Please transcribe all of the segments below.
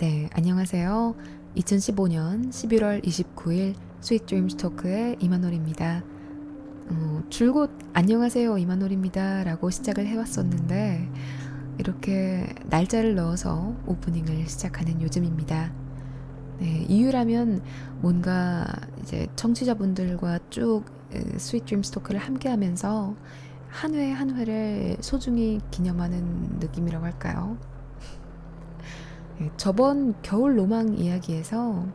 네, 안녕하세요. 2015년 11월 29일 스윗 드림스 토크의 이만홀입니다. 어, 줄곧 안녕하세요 이만홀입니다 라고 시작을 해왔었는데 이렇게 날짜를 넣어서 오프닝을 시작하는 요즘입니다. 네, 이유라면 뭔가 이제 청취자분들과 쭉 스윗 드림스 토크를 함께 하면서 한 회 한 회를 소중히 기념하는 느낌이라고 할까요? 예, 저번 겨울 로망 이야기에서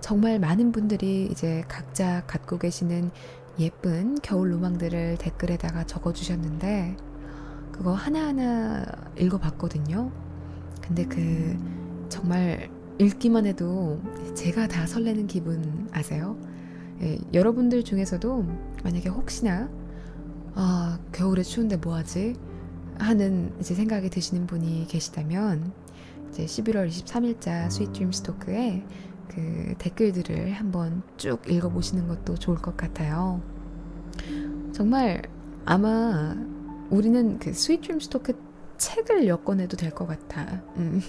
정말 많은 분들이 이제 각자 갖고 계시는 예쁜 겨울 로망들을 댓글에다가 적어주셨는데 그거 하나하나 읽어봤거든요. 근데 그 정말 읽기만 해도 제가 다 설레는 기분 아세요? 예, 여러분들 중에서도 만약에 혹시나 아 겨울에 추운데 뭐하지 하는 이제 생각이 드시는 분이 계시다면 이제 11월 23일자 스윗 드림 스토크에 그 댓글들을 한번 쭉 읽어보시는 것도 좋을 것 같아요. 정말 아마 우리는 그 스윗 드림 스토크 책을 엮어내도 될 것 같아. 음.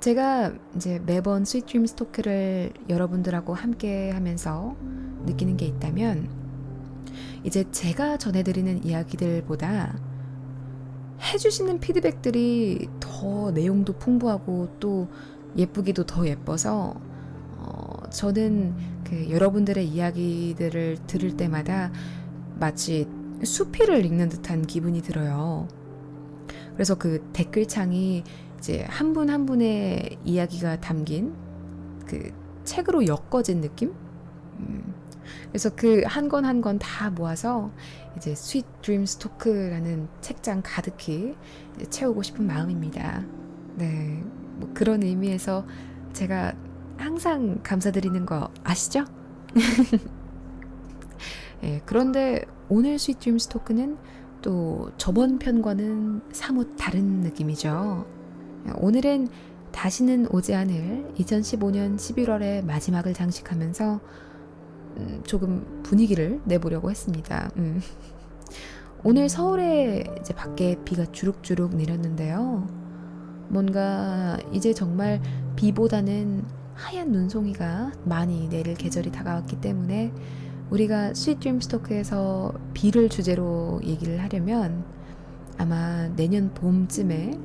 제가 이제 매번 스윗 드림 스토크를 여러분들하고 함께 하면서 느끼는 게 있다면 이제 제가 전해드리는 이야기들보다 해주시는 피드백들이 더 내용도 풍부하고 또 예쁘기도 더 예뻐서 어, 저는 그 여러분들의 이야기들을 들을 때마다 마치 수필을 읽는 듯한 기분이 들어요. 그래서 그 댓글창이 이제 한 분 한 분의 이야기가 담긴 그 책으로 엮어진 느낌? 음, 그래서 그 한 권 한 권 다 모아서 이제 스윗 드림 스토크라는 책장 가득히 채우고 싶은 마음입니다. 네. 뭐 그런 의미에서 제가 항상 감사드리는 거 아시죠? 예, 그런데 오늘 스윗 드림 스토크는 또 저번 편과는 사뭇 다른 느낌이죠. 오늘은 다시는 오지 않을 2015년 11월의 마지막을 장식하면서 음, 조금 분위기를 내보려고 했습니다. 음. 오늘 서울에 이제 밖에 비가 주룩주룩 내렸는데요. 뭔가 이제 정말 비보다는 하얀 눈송이가 많이 내릴 계절이 다가왔기 때문에 우리가 스윗 드림 스토크에서 비를 주제로 얘기를 하려면 아마 내년 봄쯤에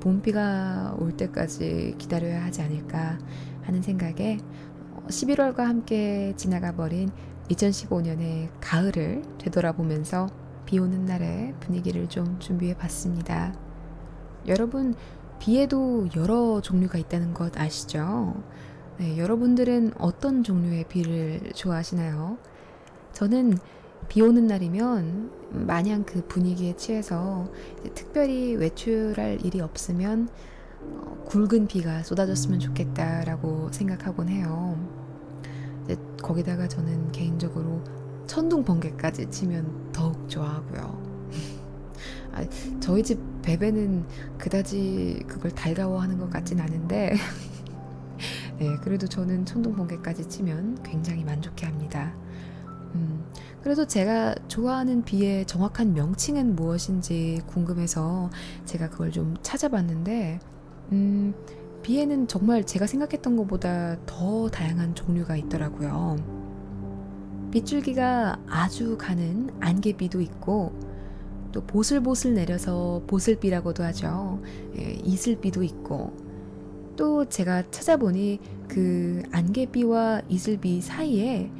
봄비가 올 때까지 기다려야 하지 않을까 하는 생각에 11월과 함께 지나가 버린 2015년의 가을을 되돌아보면서 비 오는 날의 분위기를 좀 준비해 봤습니다. 여러분, 비에도 여러 종류가 있다는 것 아시죠? 네, 여러분들은 어떤 종류의 비를 좋아하시나요? 저는 비 오는 날이면 마냥 그 분위기에 취해서 특별히 외출할 일이 없으면 어, 굵은 비가 쏟아졌으면 좋겠다라고 생각하곤 해요. 거기다가 저는 개인적으로 천둥 번개까지 치면 더욱 좋아하고요. 아, 저희 집 베베는 그다지 그걸 달가워하는 것 같진 않은데, 네, 그래도 저는 천둥 번개까지 치면 굉장히 만족해합니다. 음, 그래서 제가 좋아하는 비의 정확한 명칭은 무엇인지 궁금해서 제가 그걸 좀 찾아봤는데, 음, 비에는 정말 제가 생각했던 것보다 더 다양한 종류가 있더라고요. 빗줄기가 아주 가는 안개비도 있고, 또 보슬보슬 내려서 보슬비라고도 하죠. 예, 이슬비도 있고, 또 제가 찾아보니 그 안개비와 이슬비 사이에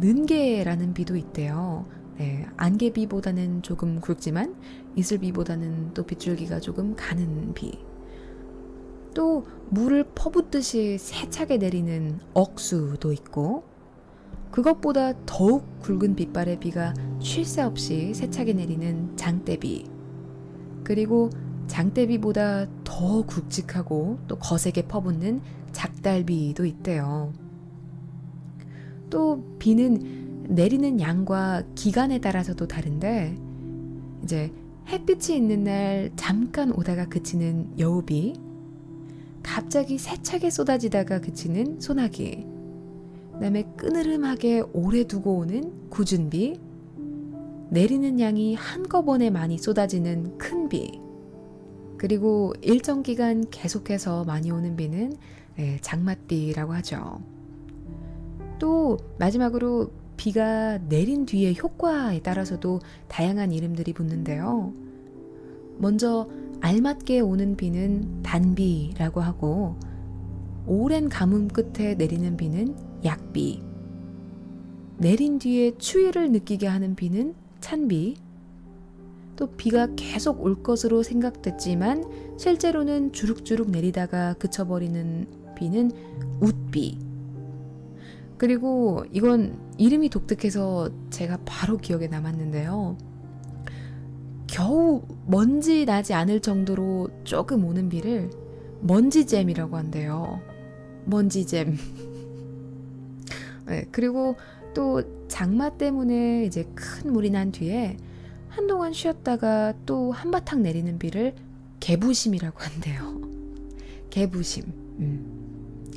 는개라는 비도 있대요. 네, 안개비보다는 조금 굵지만 이슬비보다는 또 빗줄기가 조금 가는 비. 또 물을 퍼붓듯이 세차게 내리는 억수도 있고 그것보다 더욱 굵은 빛발의 비가 쉴 새 없이 세차게 내리는 장대비 그리고 장대비보다 더 굵직하고 또 거세게 퍼붓는 작달비도 있대요. 또 비는 내리는 양과 기간에 따라서도 다른데 이제 햇빛이 있는 날 잠깐 오다가 그치는 여우비 갑자기 세차게 쏟아지다가 그치는 소나기, 그다음에 끄느름하게 오래 두고 오는 구준비, 내리는 양이 한꺼번에 많이 쏟아지는 큰 비, 그리고 일정 기간 계속해서 많이 오는 비는 예, 장맛비라고 하죠. 또 마지막으로 비가 내린 뒤의 효과에 따라서도 다양한 이름들이 붙는데요. 먼저 알맞게 오는 비는 단비라고 하고 오랜 가뭄 끝에 내리는 비는 약비. 내린 뒤에 추위를 느끼게 하는 비는 찬비. 또 비가 계속 올 것으로 생각됐지만 실제로는 주룩주룩 내리다가 그쳐버리는 비는 웃비. 그리고 이건 이름이 독특해서 제가 바로 기억에 남았는데요. 겨우 먼지 나지 않을 정도로 조금 오는 비를 먼지잼이라고 한대요. 먼지잼. 네, 그리고 또 장마 때문에 이제 큰 물이 난 뒤에 한동안 쉬었다가 또 한바탕 내리는 비를 개부심이라고 한대요. 개부심. 음.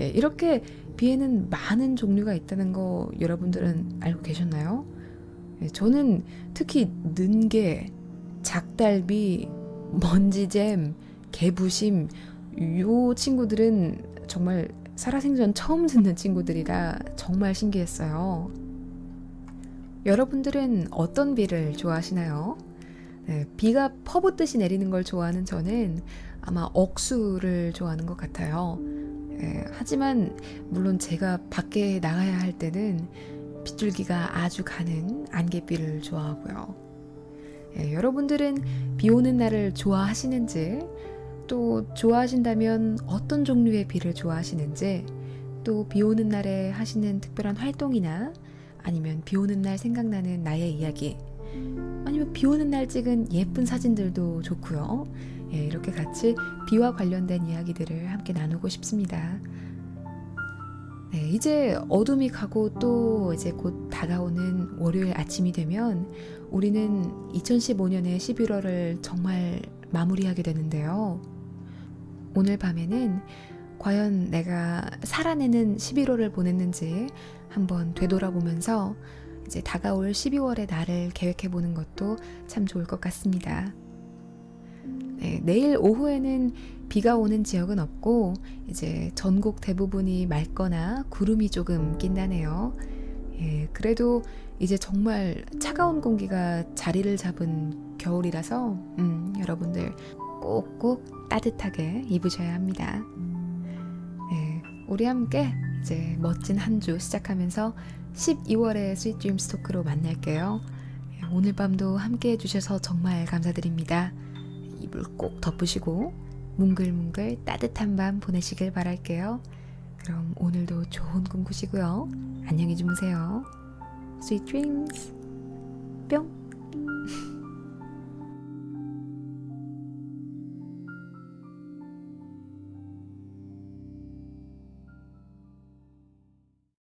예, 이렇게 비에는 많은 종류가 있다는 거 여러분들은 알고 계셨나요? 예, 저는 특히 는개, 작달비, 먼지잼, 개부심 요 친구들은 정말 살아생전 처음 듣는 친구들이라 정말 신기했어요. 여러분들은 어떤 비를 좋아하시나요? 네, 비가 퍼붓듯이 내리는 걸 좋아하는 저는 아마 억수를 좋아하는 것 같아요. 예, 하지만 물론 제가 밖에 나가야 할 때는 빗줄기가 아주 가는 안개비를 좋아하고요. 예, 여러분들은 비 오는 날을 좋아하시는지 또 좋아하신다면 어떤 종류의 비를 좋아하시는지 또 비 오는 날에 하시는 특별한 활동이나 아니면 비 오는 날 생각나는 나의 이야기 아니면 비 오는 날 찍은 예쁜 사진들도 좋고요. 예, 이렇게 같이 비와 관련된 이야기들을 함께 나누고 싶습니다. 네, 이제 어둠이 가고 또 이제 곧 다가오는 월요일 아침이 되면 우리는 2015년의 11월을 정말 마무리하게 되는데요. 오늘 밤에는 과연 내가 살아내는 11월을 보냈는지 한번 되돌아보면서 이제 다가올 12월의 날을 계획해 보는 것도 참 좋을 것 같습니다. 네, 내일 오후에는 비가 오는 지역은 없고 이제 전국 대부분이 맑거나 구름이 조금 낀다네요. 예, 그래도 이제 정말 차가운 공기가 자리를 잡은 겨울이라서 음, 여러분들 꼭꼭 따뜻하게 입으셔야 합니다. 예, 우리 함께 이제 멋진 한 주 시작하면서 12월의 스윗 드림 스토크로 만날게요. 예, 오늘 밤도 함께 해주셔서 정말 감사드립니다. 이불 꼭 덮으시고 뭉글뭉글 따뜻한 밤 보내시길 바랄게요. 그럼 오늘도 좋은 꿈 꾸시고요. 안녕히 주무세요. Sweet dreams. 뿅.